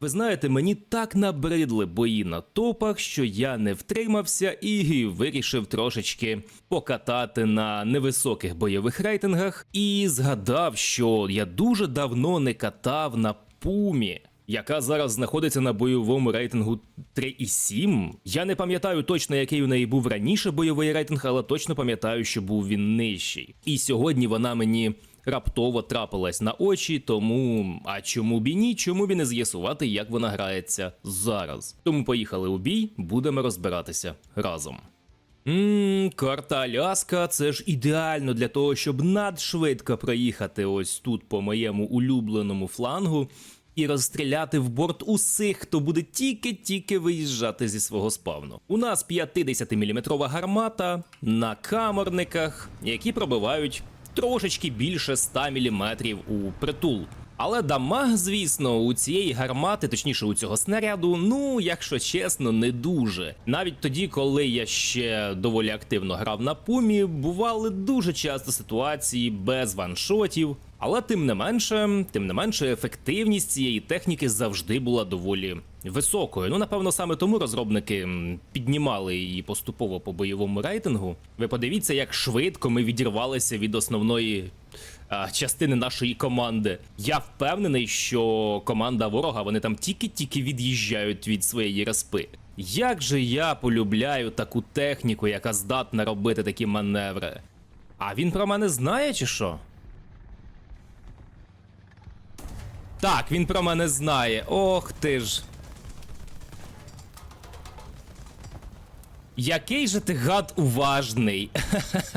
Ви знаєте, мені так набридли бої на топах, що я не втримався і вирішив трошечки покатати на невисоких бойових рейтингах. І згадав, що я дуже давно не катав на пумі. Яка зараз знаходиться на бойовому рейтингу 3,7. Я не пам'ятаю точно, який у неї був раніше бойовий рейтинг, але точно пам'ятаю, що був він нижчий. І сьогодні вона мені раптово трапилась на очі, тому а чому б і ні, чому б і не з'ясувати, як вона грається зараз. Тому поїхали у бій, будемо розбиратися разом. Ммм, карта Аляска це ж ідеально для того, щоб надшвидко проїхати ось тут по моєму улюбленому флангу і розстріляти в борт усіх, хто буде тільки-тільки виїжджати зі свого спавну. У нас 50-мм гармата на каморниках, які пробивають трошечки більше 100 мм у притул. Але дамаг, звісно, у цієї гармати, точніше у цього снаряду, ну, якщо чесно, не дуже. Навіть тоді, коли я ще доволі активно грав на пумі, бували дуже часто ситуації без ваншотів. Але тим не менше, тим не менше, ефективність цієї техніки завжди була доволі високою. Ну, напевно, саме тому розробники піднімали її поступово по бойовому рейтингу. Ви подивіться, як швидко ми відірвалися від основної а, частини нашої команди. Я впевнений, що команда ворога вони там тільки-тільки від'їжджають від своєї респи. Як же я полюбляю таку техніку, яка здатна робити такі маневри. А він про мене знає чи що? Так, він про мене знає. Ох ти ж. Який же ти гад уважний.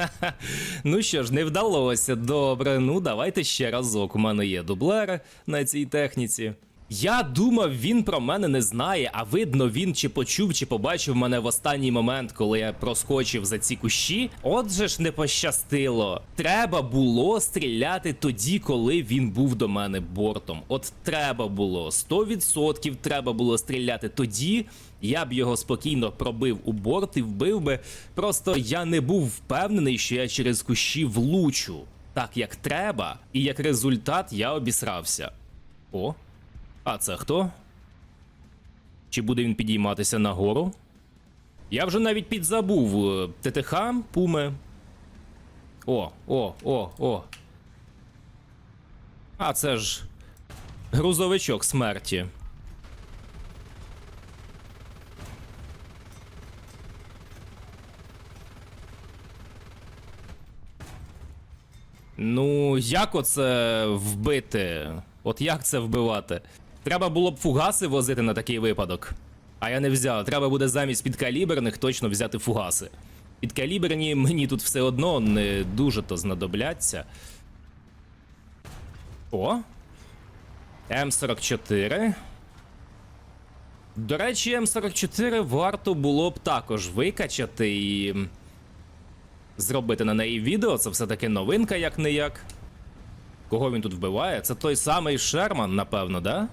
ну що ж, не вдалося. Добре, ну давайте ще разок. У мене є дублери на цій техніці. Я думав, він про мене не знає, а видно, він чи почув, чи побачив мене в останній момент, коли я проскочив за ці кущі. Отже ж не пощастило. Треба було стріляти тоді, коли він був до мене бортом. От треба було 100% треба було стріляти тоді. Я б його спокійно пробив у борт і вбив би. Просто я не був впевнений, що я через кущі влучу так, як треба, і як результат я обісрався. О. А це хто? Чи буде він підійматися нагору? Я вже навіть підзабув е, ТТХ, Пуме. О, о, о, о. А це ж грузовичок смерті. Ну, як оце вбити? От як це вбивати? Треба було б фугаси возити на такий випадок. А я не взяв. Треба буде замість підкаліберних точно взяти фугаси. Підкаліберні мені тут все одно не дуже то знадобляться. О. М44. До речі, М44 варто було б також викачати і. Зробити на неї відео. Це все-таки новинка, як не як. Кого він тут вбиває? Це той самий Шерман, напевно, да?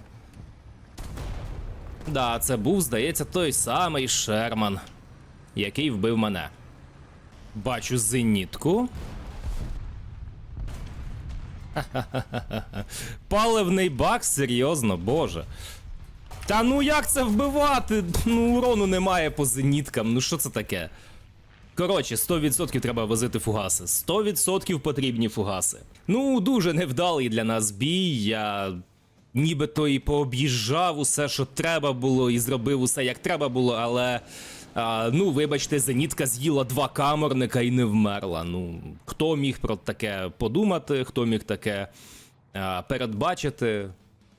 Да, це був, здається, той самий Шерман, який вбив мене. Бачу зенітку. Паливний бак, серйозно, боже. Та ну як це вбивати? Ну урону немає по зеніткам, ну що це таке? Коротше, 100% треба возити фугаси. 100% потрібні фугаси. Ну, дуже невдалий для нас бій. Я нібито і пооб'їжджав усе, що треба було, і зробив усе, як треба було, але. А, ну, вибачте, зенітка з'їла два каморника і не вмерла. Ну, хто міг про таке подумати, хто міг таке а, передбачити?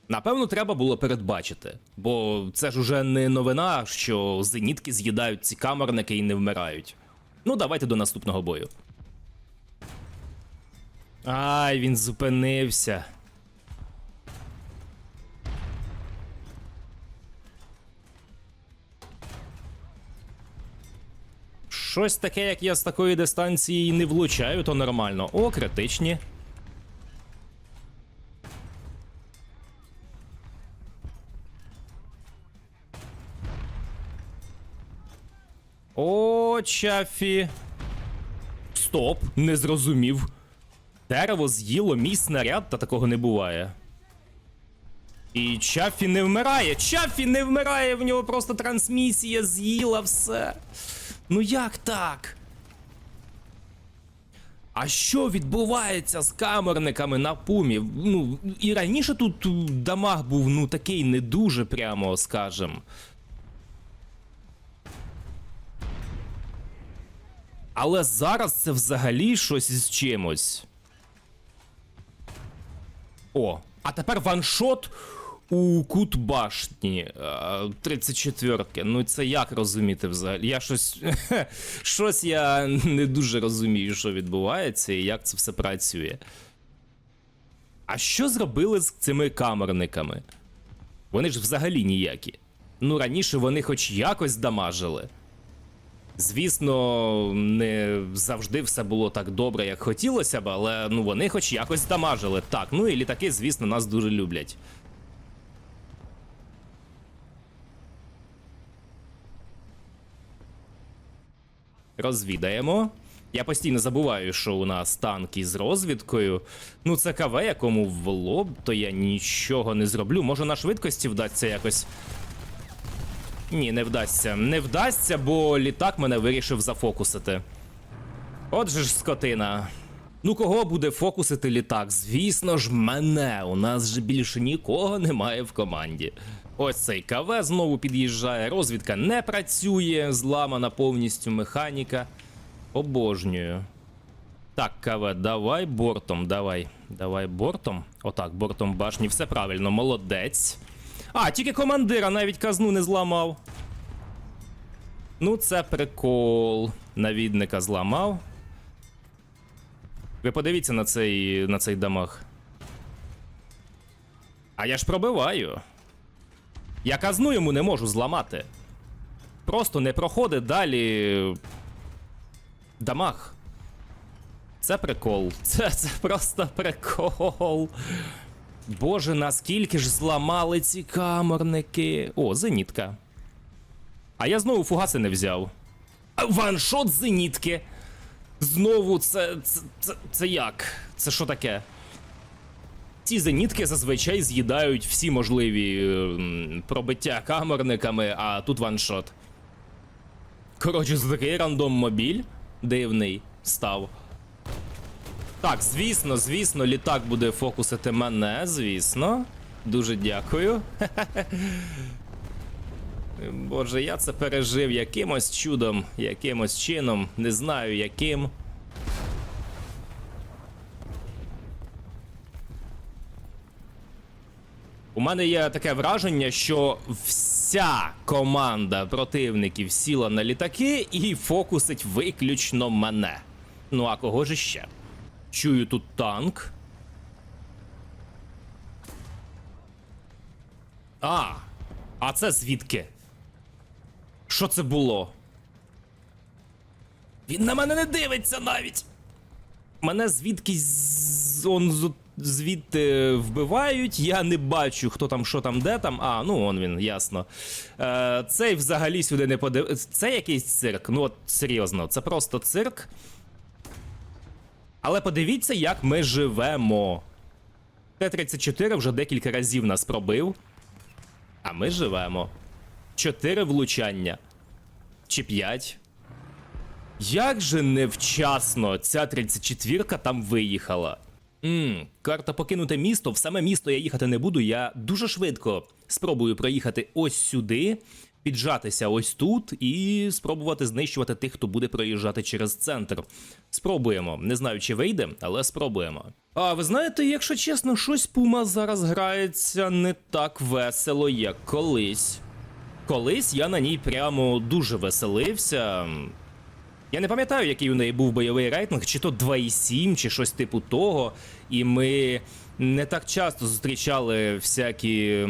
Напевно, треба було передбачити, бо це ж уже не новина, що зенітки з'їдають ці каморники і не вмирають. Ну, давайте до наступного бою. Ай, він зупинився. Щось таке, як я з такої дистанції не влучаю, то нормально. О, критичні. О, Чафі. Стоп, не зрозумів. Дерево з'їло мій снаряд, та такого не буває. І Чаффі не вмирає. Чаффі не вмирає, в нього просто трансмісія з'їла все. Ну як так? А що відбувається з камерниками на пумі? Ну, і раніше тут дамаг був ну такий не дуже прямо, скажем. Але зараз це взагалі щось із чимось. О, а тепер ваншот у кут башні 34-ки. Ну це як розуміти взагалі? Я щось. щось я не дуже розумію, що відбувається і як це все працює. А що зробили з цими камерниками? Вони ж взагалі ніякі. Ну, раніше вони хоч якось дамажили. Звісно, не завжди все було так добре, як хотілося б, але ну вони хоч якось дамажили. Так, ну і літаки, звісно, нас дуже люблять. Розвідаємо. Я постійно забуваю, що у нас танки з розвідкою. Ну, це КВ, якому в лоб, то я нічого не зроблю. Може на швидкості вдасться якось. Ні, не вдасться. Не вдасться, бо літак мене вирішив зафокусити. Отже ж, скотина. Ну, кого буде фокусити літак? Звісно ж, мене. У нас же більше нікого немає в команді. Ось цей КВ знову під'їжджає. Розвідка не працює, зламана повністю механіка. Обожнюю. Так, КВ, давай бортом, давай. Давай бортом. Отак, бортом башні. Все правильно, молодець. А, тільки командира навіть казну не зламав. Ну, це прикол. Навідника зламав. Ви подивіться на цей, на цей дамаг. А я ж пробиваю. Я казну йому не можу зламати. Просто не проходить далі. Дамаг. Це прикол. Це, це просто прикол. Боже, наскільки ж зламали ці камерники. О, зенітка. А я знову фугаси не взяв. Ваншот зенітки. Знову це, це, це, це як? Це що таке? Ці зенітки зазвичай з'їдають всі можливі ем, пробиття камерниками, а тут ваншот. Коротше, це такий рандом мобіль дивний став. Так, звісно, звісно, літак буде фокусити мене, звісно. Дуже дякую. Боже, я це пережив якимось чудом, якимось чином, не знаю яким. У мене є таке враження, що вся команда противників сіла на літаки і фокусить виключно мене. Ну а кого ж ще? Чую тут танк. А, а це звідки? Що це було? Він на мене не дивиться навіть. Мене звідкись з- он з- звідти вбивають. Я не бачу, хто там, що там, де там. А, ну он він, ясно. Е, цей взагалі сюди не подив. Це якийсь цирк. Ну от серйозно, це просто цирк. Але подивіться, як ми живемо. Т-34 вже декілька разів нас пробив. А ми живемо. Чотири влучання. Чи п'ять. Як же невчасно ця 34-ка там виїхала. Ммм, карта покинуте місто. В саме місто я їхати не буду. Я дуже швидко спробую проїхати ось сюди, піджатися ось тут і спробувати знищувати тих, хто буде проїжджати через центр. Спробуємо. Не знаю, чи вийде, але спробуємо. А ви знаєте, якщо чесно, щось Пума зараз грається не так весело, як колись. Колись я на ній прямо дуже веселився. Я не пам'ятаю, який у неї був бойовий рейтинг, чи то 2,7, чи щось типу того. І ми не так часто зустрічали всякі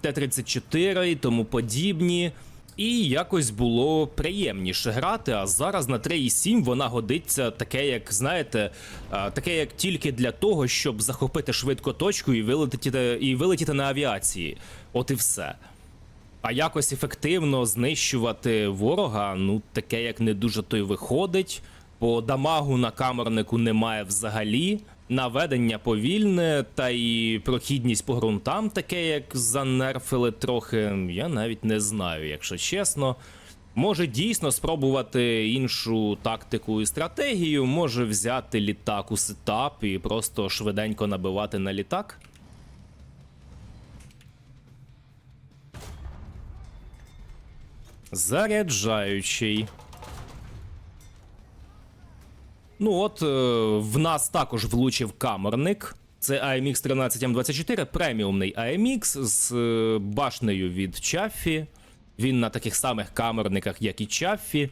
Т-34 і тому подібні. І якось було приємніше грати, а зараз на 3,7 вона годиться таке, як знаєте, таке, як тільки для того, щоб захопити швидко точку і вилетіти, і вилетіти на авіації. От і все. А якось ефективно знищувати ворога, ну таке як не дуже то й виходить. По дамагу на камернику немає взагалі. Наведення повільне, та і прохідність по ґрунтам таке, як занерфили трохи. Я навіть не знаю, якщо чесно. Може дійсно спробувати іншу тактику і стратегію, може взяти літак у сетап і просто швиденько набивати на літак. Заряджаючий. Ну от, е, в нас також влучив камерник. Це AMX 13M24, преміумний AMX з е, башнею від Чаффі. Він на таких самих камерниках, як і Чаффі.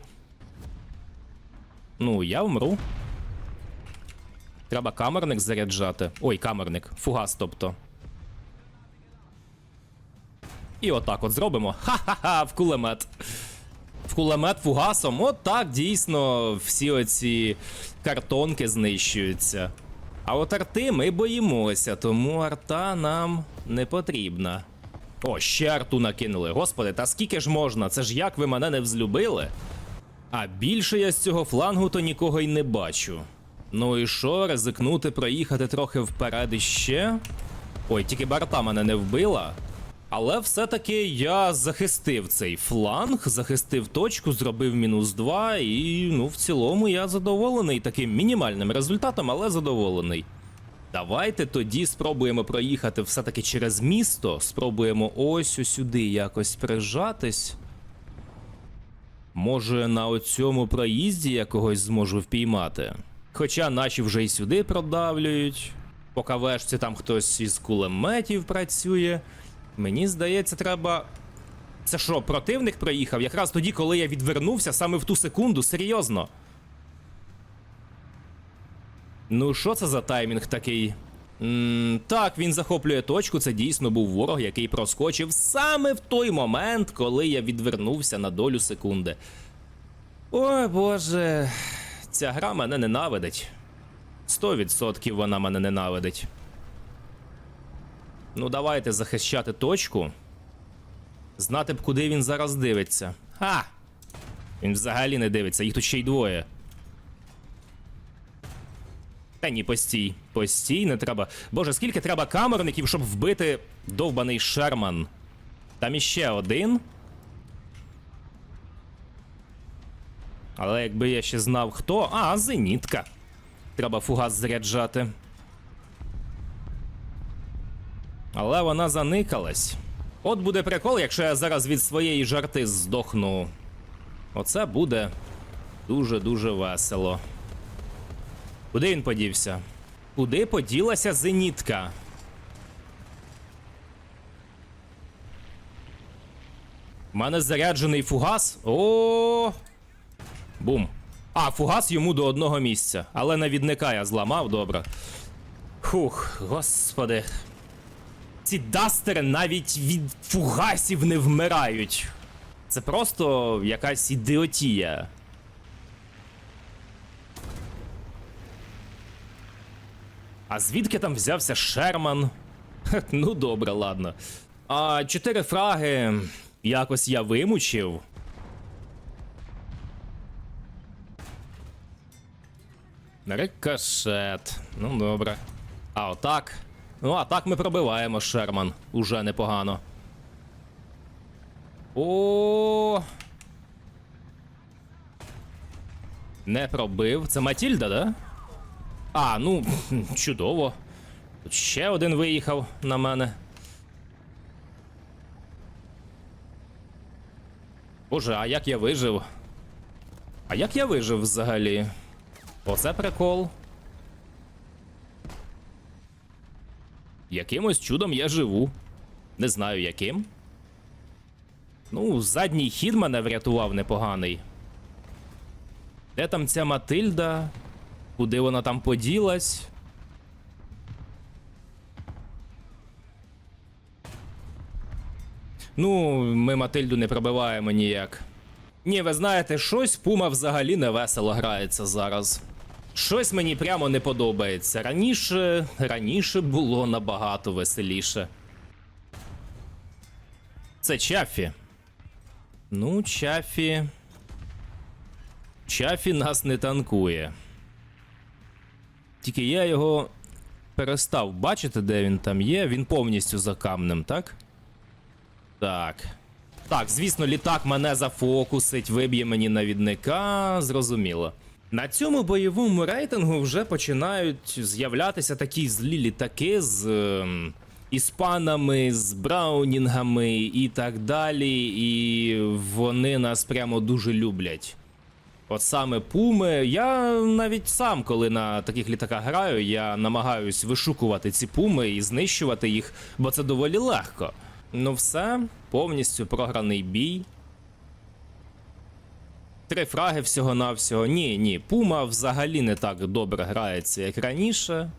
Ну, я вмру. Треба камерник заряджати. Ой, камерник. Фугас, тобто. І отак от зробимо. Ха-ха-ха, в кулемет. В кулемет фугасом. От так дійсно всі оці картонки знищуються. А от арти ми боїмося, тому арта нам не потрібна. О, ще арту накинули. Господи, та скільки ж можна? Це ж як ви мене не взлюбили? А більше я з цього флангу то нікого й не бачу. Ну і що, ризикнути проїхати трохи вперед іще? Ой, тільки барта мене не вбила. Але все-таки я захистив цей фланг, захистив точку, зробив мінус 2, і ну, в цілому я задоволений таким мінімальним результатом, але задоволений. Давайте тоді спробуємо проїхати все-таки через місто. Спробуємо ось сюди якось прижатись. Може, на оцьому проїзді я когось зможу впіймати. Хоча наші вже й сюди продавлюють. По кавешці там хтось із кулеметів працює. Мені здається, треба. Це що, противник проїхав? Якраз тоді, коли я відвернувся, саме в ту секунду, серйозно. Ну, що це за таймінг такий? м так, він захоплює точку. Це дійсно був ворог, який проскочив саме в той момент, коли я відвернувся на долю секунди. Ой боже, ця гра мене ненавидить. 100% вона мене ненавидить. Ну, давайте захищати точку. Знати б, куди він зараз дивиться. Ха! Він взагалі не дивиться, їх тут ще й двоє. Та ні, постій. Постій, не треба. Боже, скільки треба камерників, щоб вбити довбаний Шерман. Там іще один. Але якби я ще знав хто. А, зенітка. Треба фугас заряджати. Але вона заникалась. От буде прикол, якщо я зараз від своєї жарти здохну. Оце буде дуже-дуже весело. Куди він подівся? Куди поділася зенітка? У мене заряджений фугас. О! Бум. А, фугас йому до одного місця. Але навідника я зламав, добре. Хух, господи. Ці дастери навіть від фугасів не вмирають. Це просто якась ідіотія. А звідки там взявся Шерман? Ну, добре, ладно. А чотири фраги якось я вимучив. Рикошет. Ну, добре. А отак. Ну, а так ми пробиваємо Шерман. Уже непогано. О. Не пробив. Це Матільда, да? А, ну, чудово. Тут ще один виїхав на мене. Боже, а як я вижив? А як я вижив взагалі? Оце прикол. Якимось чудом я живу. Не знаю яким. Ну, задній хід мене врятував непоганий. Де там ця Матильда? Куди вона там поділась? Ну, ми Матильду не пробиваємо ніяк. Ні, ви знаєте, щось Пума взагалі не весело грається зараз. Щось мені прямо не подобається. Раніше, раніше було набагато веселіше. Це Чафі. Ну, Чафі. Чафі нас не танкує. Тільки я його перестав бачити, де він там є. Він повністю за камнем, так? Так. Так, звісно, літак мене зафокусить, виб'є мені навідника, зрозуміло. На цьому бойовому рейтингу вже починають з'являтися такі злі літаки з ем, іспанами, з браунінгами і так далі. І вони нас прямо дуже люблять. От саме пуми. Я навіть сам, коли на таких літаках граю, я намагаюсь вишукувати ці пуми і знищувати їх, бо це доволі легко. Ну все, повністю програний бій. Три фраги всього-навсього. Ні, ні, пума взагалі не так добре грається, як раніше.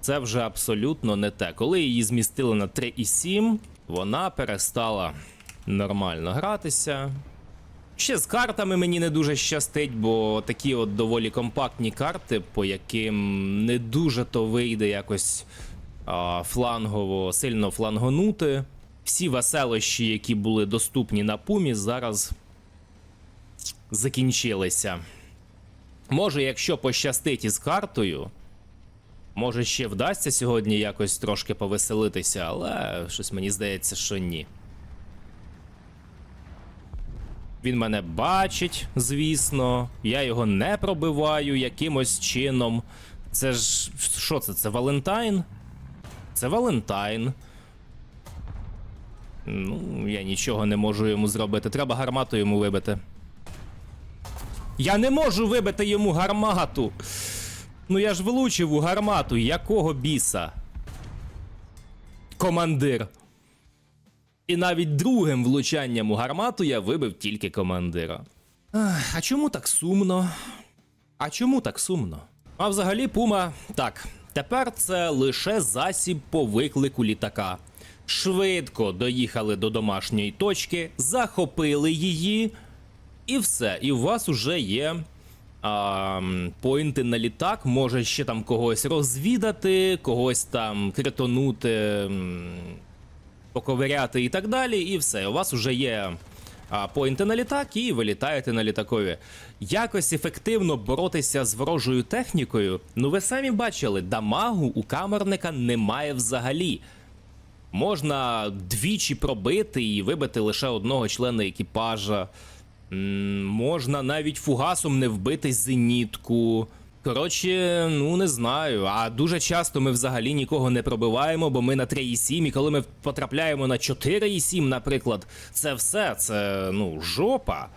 Це вже абсолютно не те. Коли її змістили на 3,7, вона перестала нормально гратися. Ще з картами мені не дуже щастить, бо такі от доволі компактні карти, по яким не дуже то вийде якось а, флангово, сильно флангонути. Всі веселощі, які були доступні на пумі, зараз закінчилися. Може, якщо пощастить із картою, може ще вдасться сьогодні якось трошки повеселитися, але щось мені здається, що ні. Він мене бачить, звісно. Я його не пробиваю якимось чином. Це ж. Що це? Це Валентайн? Це Валентайн. Ну, я нічого не можу йому зробити. Треба гармату йому вибити. Я не можу вибити йому гармату. Ну я ж влучив у гармату. Якого біса? Командир. І навіть другим влучанням у гармату я вибив тільки командира. А чому так сумно? А чому так сумно? А взагалі, Пума, так, тепер це лише засіб по виклику літака. Швидко доїхали до домашньої точки, захопили її, і все. І у вас уже є а, поінти на літак, може ще там когось розвідати, когось там критонути. поковиряти і так далі, і все. У вас вже є а, поінти на літак, і ви літаєте на літакові. Якось ефективно боротися з ворожою технікою. Ну ви самі бачили, дамагу у камерника немає взагалі. Можна двічі пробити і вибити лише одного члена екіпажа. Можна навіть фугасом не вбити зенітку. Коротше, ну не знаю. А дуже часто ми взагалі нікого не пробиваємо, бо ми на 3,7, і коли ми потрапляємо на 4,7, наприклад, це все, це ну, жопа.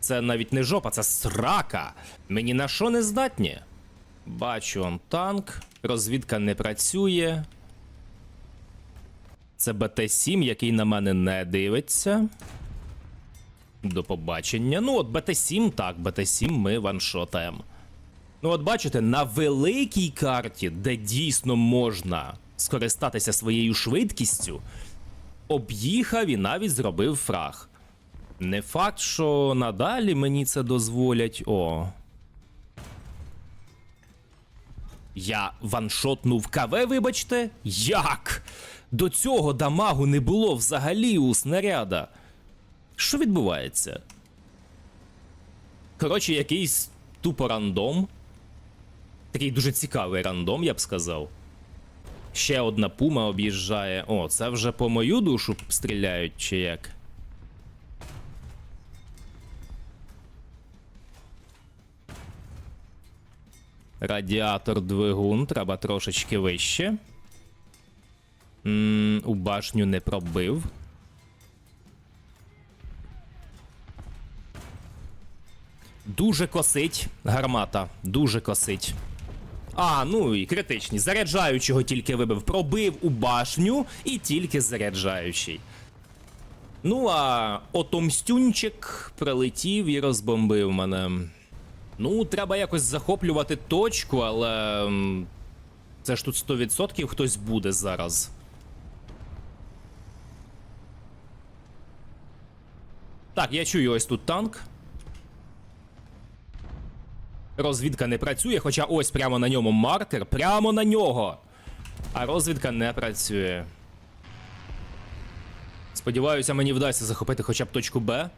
Це навіть не жопа, це срака. Мені на що не здатні? Бачу он танк, розвідка не працює. Це БТ-7, який на мене не дивиться. До побачення. Ну, от БТ-7, так, БТ-7 ми ваншотаємо. Ну, от бачите, на великій карті, де дійсно можна скористатися своєю швидкістю, об'їхав і навіть зробив фраг. Не факт, що надалі мені це дозволять. О. Я ваншотнув КВ, вибачте? Як? До цього дамагу не було взагалі у снаряда. Що відбувається? Коротше, якийсь тупо рандом. Такий дуже цікавий рандом, я б сказав. Ще одна пума об'їжджає. О, це вже по мою душу стріляють, чи як? Радіатор двигун, треба трошечки вище. м у башню не пробив. Дуже косить гармата. Дуже косить. А, ну і критичні. Заряджаючого тільки вибив. Пробив у башню і тільки заряджаючий. Ну, а отомстюнчик прилетів і розбомбив мене. Ну, треба якось захоплювати точку, але. Це ж тут 100% хтось буде зараз. Так, я чую ось тут танк. Розвідка не працює, хоча ось прямо на ньому маркер, прямо на нього. А розвідка не працює. Сподіваюся, мені вдасться захопити хоча б точку Б.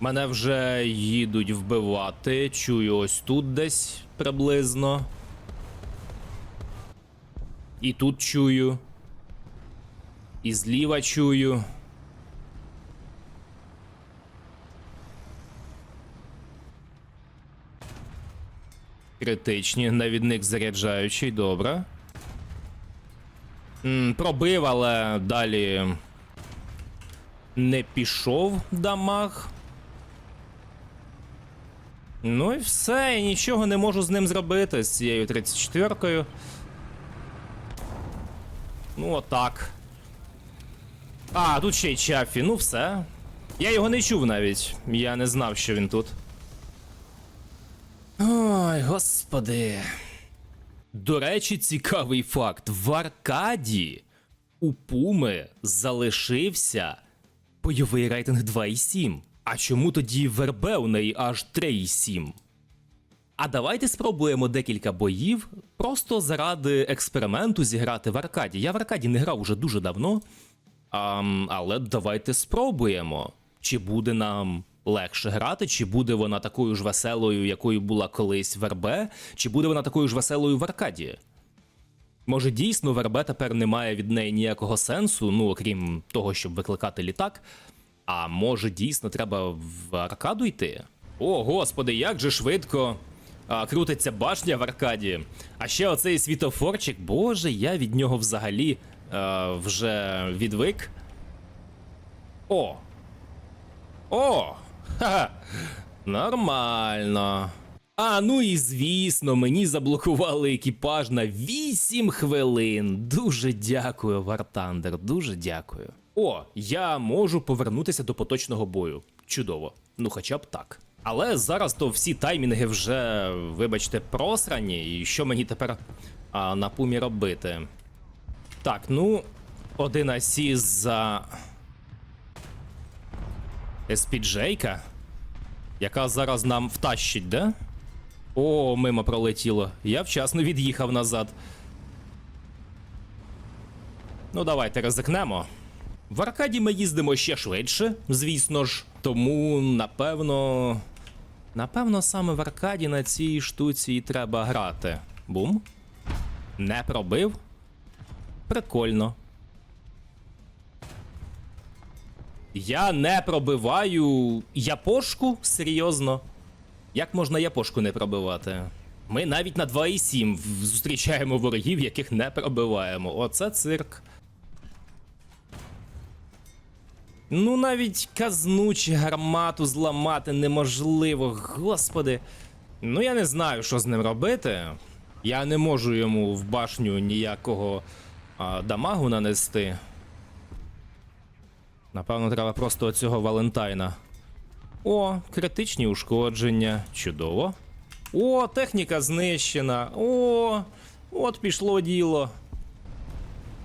Мене вже їдуть вбивати. Чую ось тут десь приблизно. І тут чую. І зліва чую. Критичні, навідник заряджаючий, добре. Пробив, але далі не пішов дамаг. Ну і все, я нічого не можу з ним зробити з цією 34-кою. Ну, отак. А, тут ще й Чаффі, ну все. Я його не чув навіть. Я не знав, що він тут. Ой, господи. До речі, цікавий факт: в Аркаді у Пуми залишився бойовий рейтинг 2,7. А чому тоді в у неї аж 3,7? А давайте спробуємо декілька боїв просто заради експерименту зіграти в Аркаді. Я в Аркаді не грав уже дуже давно. Ам, але давайте спробуємо. Чи буде нам легше грати, чи буде вона такою ж веселою, якою була колись в РБ, чи буде вона такою ж веселою в Аркаді? Може, дійсно в РБ тепер немає від неї ніякого сенсу, ну окрім того, щоб викликати літак. А може, дійсно треба в аркаду йти? О, господи, як же швидко а, крутиться башня в аркаді. А ще оцей світофорчик, боже, я від нього взагалі а, вже відвик. О! О! Ха-ха! Нормально. А, ну і звісно, мені заблокували екіпаж на 8 хвилин. Дуже дякую, Вартандер, дуже дякую. О, я можу повернутися до поточного бою. Чудово. Ну хоча б так. Але зараз то всі таймінги вже, вибачте, просрані, і що мені тепер а, на пумі робити? Так, ну, один асіс за. SPJ-ка, яка зараз нам втащить, да? О, мимо пролетіло. Я вчасно від'їхав назад. Ну, давайте ризикнемо. В аркаді ми їздимо ще швидше, звісно ж. Тому, напевно. Напевно, саме в аркаді на цій штуці і треба грати. Бум. Не пробив. Прикольно. Я не пробиваю япошку? Серйозно? Як можна япошку не пробивати? Ми навіть на 2,7 зустрічаємо ворогів, яких не пробиваємо. Оце цирк. Ну, навіть казну чи гармату зламати неможливо, господи. Ну, я не знаю, що з ним робити. Я не можу йому в башню ніякого а, дамагу нанести. Напевно, треба просто оцього Валентайна. О, критичні ушкодження. Чудово. О, техніка знищена. О, от пішло діло.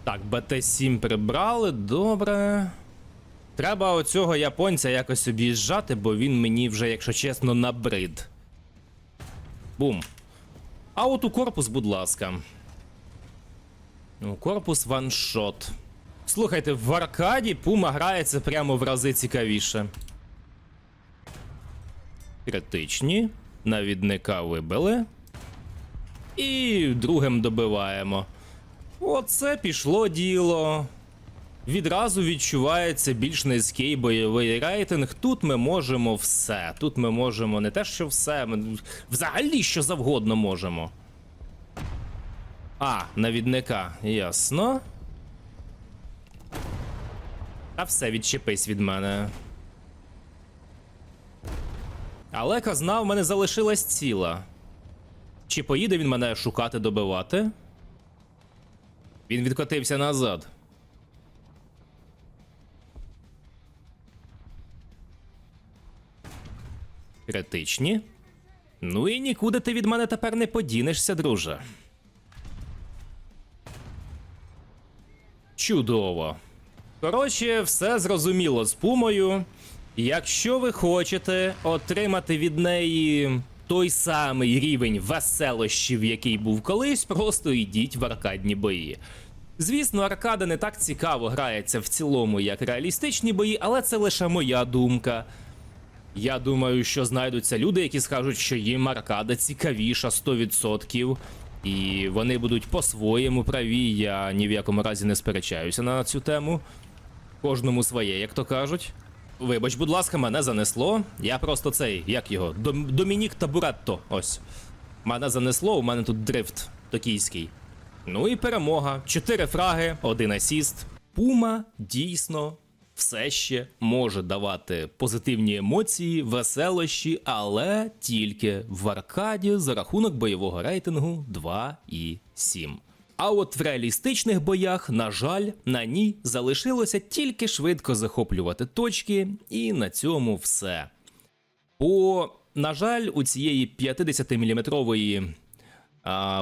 Так, БТ-7 прибрали, добре. Треба оцього японця якось об'їжджати, бо він мені вже, якщо чесно, набрид. Бум. А от у корпус, будь ласка. У корпус ваншот. Слухайте, в аркаді Пума грається прямо в рази цікавіше. Критичні. Навідника вибили. І другим добиваємо. Оце пішло діло. Відразу відчувається більш низький бойовий рейтинг. Тут ми можемо все. Тут ми можемо не те, що все, ми взагалі що завгодно можемо. А, навідника, ясно. А все, відчепись від мене. Але казна в мене залишилась ціла. Чи поїде він мене шукати добивати? Він відкотився назад. Критичні. Ну і нікуди ти від мене тепер не подінешся, друже. Чудово. Коротше, все зрозуміло з пумою. Якщо ви хочете отримати від неї той самий рівень веселощів, який був колись, просто йдіть в аркадні бої. Звісно, аркада не так цікаво грається в цілому, як реалістичні бої, але це лише моя думка. Я думаю, що знайдуться люди, які скажуть, що їм аркада цікавіша 100%. І вони будуть по-своєму праві. Я ні в якому разі не сперечаюся на цю тему. Кожному своє, як то кажуть. Вибач, будь ласка, мене занесло. Я просто цей, як його, Дом- Домінік Табуретто. Ось. Мене занесло, у мене тут дрифт токійський. Ну і перемога. Чотири фраги, один асіст. Пума дійсно все ще може давати позитивні емоції, веселощі, але тільки в аркаді за рахунок бойового рейтингу 2,7. А от в реалістичних боях, на жаль, на ній залишилося тільки швидко захоплювати точки, і на цьому все. Бо, на жаль, у цієї 50-мм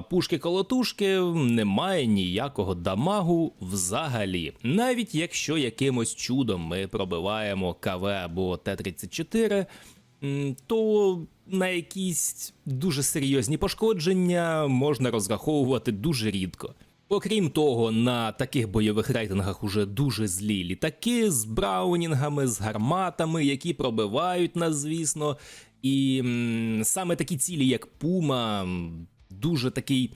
пушки-колотушки немає ніякого дамагу взагалі. Навіть якщо якимось чудом ми пробиваємо КВ або Т-34, м, то на якісь дуже серйозні пошкодження можна розраховувати дуже рідко. Окрім того, на таких бойових рейтингах уже дуже злі літаки з браунінгами, з гарматами, які пробивають нас, звісно. І саме такі цілі, як Пума, дуже такий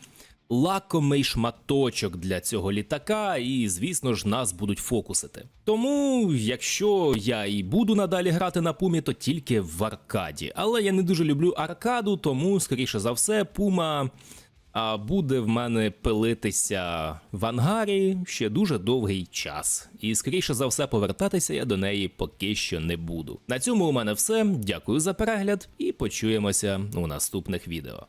лакомий шматочок для цього літака, і, звісно ж, нас будуть фокусити. Тому, якщо я і буду надалі грати на пумі, то тільки в аркаді. Але я не дуже люблю аркаду, тому, скоріше за все, пума буде в мене пилитися в ангарі ще дуже довгий час. І скоріше за все повертатися я до неї поки що не буду. На цьому у мене все. Дякую за перегляд і почуємося у наступних відео.